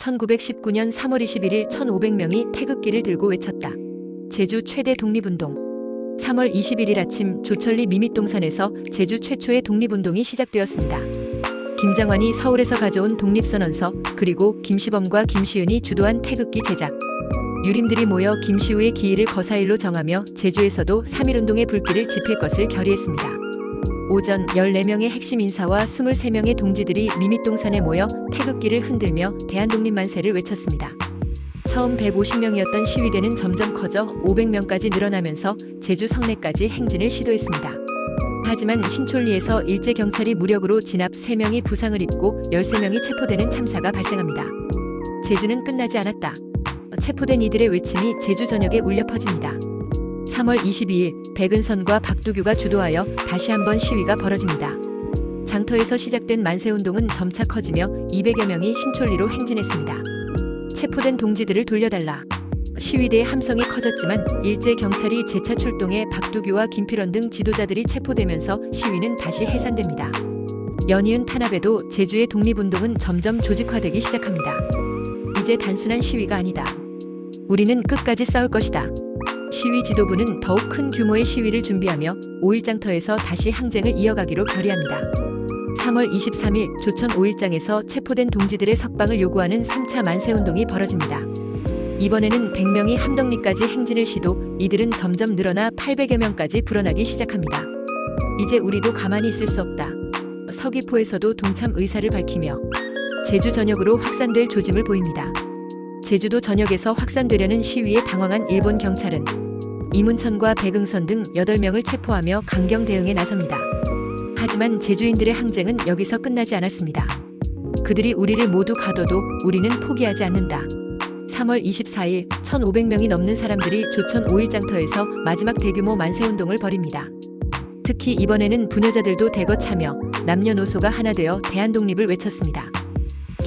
1919년 3월 21일 1,500명이 태극기를 들고 외쳤다. 제주 최대 독립운동. 3월 21일 아침 조천리 미밋동산에서 제주 최초의 독립운동이 시작되었습니다. 김장환이 서울에서 가져온 독립선언서 그리고 김시범과 김시은이 주도한 태극기 제작. 유림들이 모여 김시우의 기일을 거사일로 정하며 제주에서도 3.1운동의 불길을 지필 것을 결의했습니다. 오전 14명의 핵심 인사와 23명의 동지들이 미밋동산에 모여 태극기를 흔들며 대한독립만세를 외쳤습니다. 처음 150명이었던 시위대는 점점 커져 500명까지 늘어나면서 제주 성내까지 행진을 시도했습니다. 하지만 신촌리에서 일제 경찰이 무력으로 진압 3명이 부상을 입고 13명이 체포되는 참사가 발생합니다. 제주는 끝나지 않았다. 체포된 이들의 외침이 제주 전역에 울려 퍼집니다. 3월 22일 백은선과 박두규가 주도하여 다시 한번 시위가 벌어집니다. 장터에서 시작된 만세운동은 점차 커지며 200여 명이 신촌리로 행진했습니다. 체포된 동지들을 돌려달라. 시위대의 함성이 커졌지만 일제 경찰이 재차 출동해 박두규와 김필원 등 지도자들이 체포되면서 시위는 다시 해산됩니다. 연이은 탄압에도 제주의 독립운동은 점점 조직화되기 시작합니다. 이제 단순한 시위가 아니다. 우리는 끝까지 싸울 것이다. 시위 지도부는 더욱 큰 규모의 시위를 준비하며 5일장터에서 다시 항쟁을 이어가기로 결의합니다. 3월 23일 조천 5일장에서 체포된 동지들의 석방을 요구하는 3차 만세운동이 벌어집니다. 이번에는 100명이 함덕리까지 행진을 시도 이들은 점점 늘어나 800여 명까지 불어나기 시작합니다. 이제 우리도 가만히 있을 수 없다. 서귀포에서도 동참 의사를 밝히며 제주 전역으로 확산될 조짐을 보입니다. 제주도 전역에서 확산되려는 시위에 당황한 일본 경찰은 이문천과 백응선 등 8명을 체포하며 강경 대응에 나섭니다. 하지만 제주인들의 항쟁은 여기서 끝나지 않았습니다. 그들이 우리를 모두 가둬도 우리는 포기하지 않는다. 3월 24일 1,500명이 넘는 사람들이 조천 5일장터에서 마지막 대규모 만세운동을 벌입니다. 특히 이번에는 부녀자들도 대거 참여, 남녀노소가 하나 되어 대한독립을 외쳤습니다.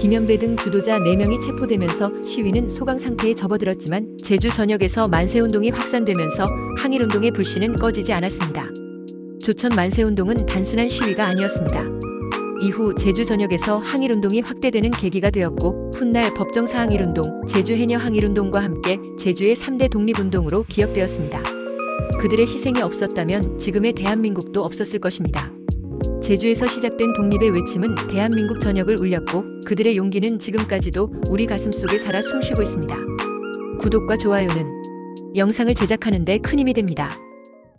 김연배 등 주도자 4명이 체포되면서 시위는 소강 상태에 접어들었지만 제주 전역에서 만세운동이 확산되면서 항일운동의 불씨는 꺼지지 않았습니다. 조천 만세운동은 단순한 시위가 아니었습니다. 이후 제주 전역에서 항일운동이 확대되는 계기가 되었고 훗날 법정사 항일운동, 제주 해녀 항일운동과 함께 제주의 3대 독립운동으로 기억되었습니다. 그들의 희생이 없었다면 지금의 대한민국도 없었을 것입니다. 제주에서 시작된 독립의 외침은 대한민국 전역을 울렸고 그들의 용기는 지금까지도 우리 가슴 속에 살아 숨쉬고 있습니다. 구독과 좋아요는 영상을 제작하는 데 큰 힘이 됩니다.